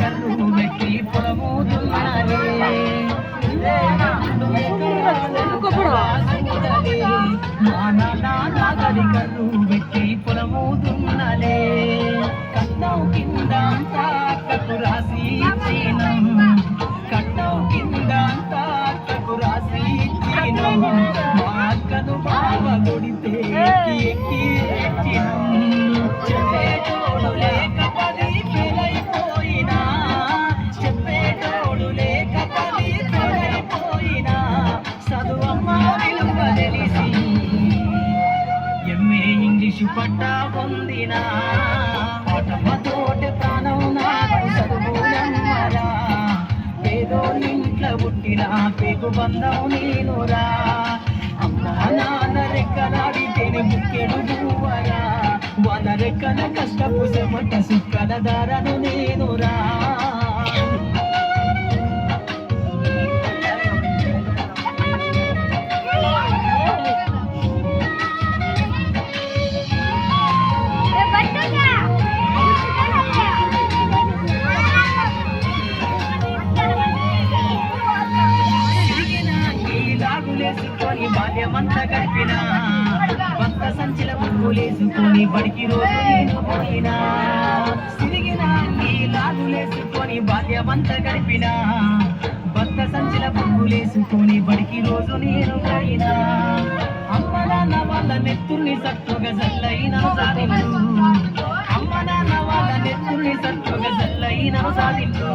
కన్ను కర్రు పెట్టి పట్ట పొందినా తోటి ప్రాణం నాకు ఏదో ఇంట్లో పుట్టిన పేగు బంధం నేనురా. అమ్మా నాన్న రెక్కలాడితేనే ముక్కెడు నువ్వరా రెక్కల కష్టపు సుక్కల దారను నేనురా. బాల్యమంతా గడిపిన కొత్త సంచిల ముగ్గులేసుకొని బడికి రోజు నేను పోయినా తిరిగిన ఈ బాల్యమంతా గడిపిన కొత్త సంచిల ముగ్గులేసుకొని బడికి రోజు నేను పోయినా. అమ్మ నాన్న వాళ్ళ నెత్తుల్ని సత్తుగా జల్లైన సాధించు అమ్మ నాన్న వాళ్ళ నెత్తుల్ని సత్తుగా జల్లైన సాధించు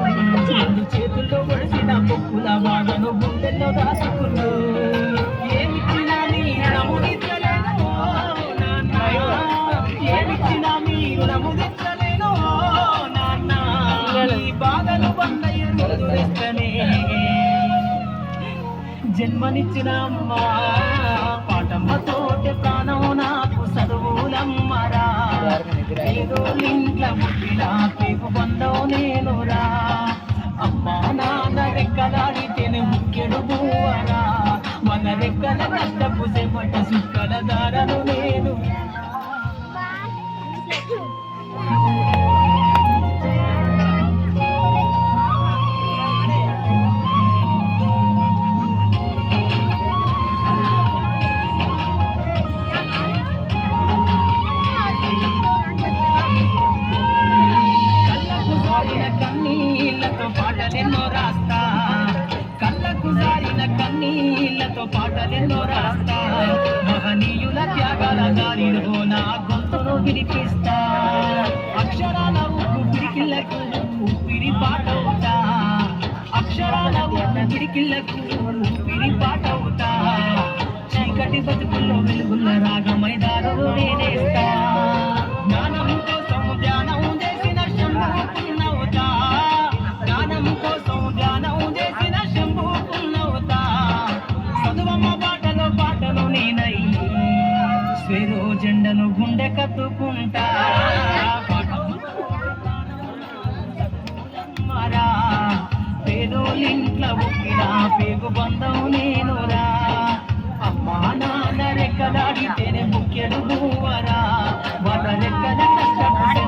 జన్మనిచ్చిన అమ్మ. పాటమ్మతోటి ప్రాణం నాకు చదువులమ్మరా. ఏదో ఇంట్లో పుట్టిన పేపు బంధం కన్నీళ్ళతో రాస్తా. మహనీయుల త్యాగాల దారిలో నా గొంతును వినిపిస్తా అక్షరాల ఉప్పు పిడికిళ్ళకు ఉప్పిరి పాటవుతా. అక్షరాల ఉప్పు పిడికిళ్ళకు ఉప్పిరి పాటవుతా. చీకటి బతుకుల్లో వెలుగుల రాగమై దారులు నేనేస్తా. నేనై స్వెరో జెండను గుండె కత్తుకుంటా. మరా పేదోలింట్ల ఉక్కినా పేగు బంధం నేనురా. అమ్మా నాన్న రెక్కలాడితేనే ముఖ్యడు నువ్వరా. వాళ్ళ రెక్కల కష్టపడే